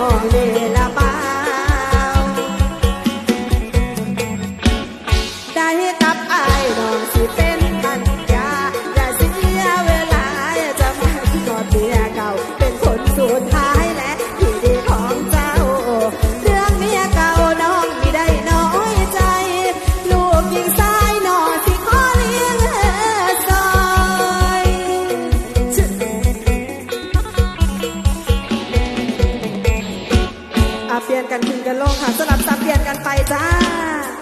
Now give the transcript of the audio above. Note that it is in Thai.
চলে กันขึ้นกันลงค่ะสลับสับเปลี่ยนกันไปจ้า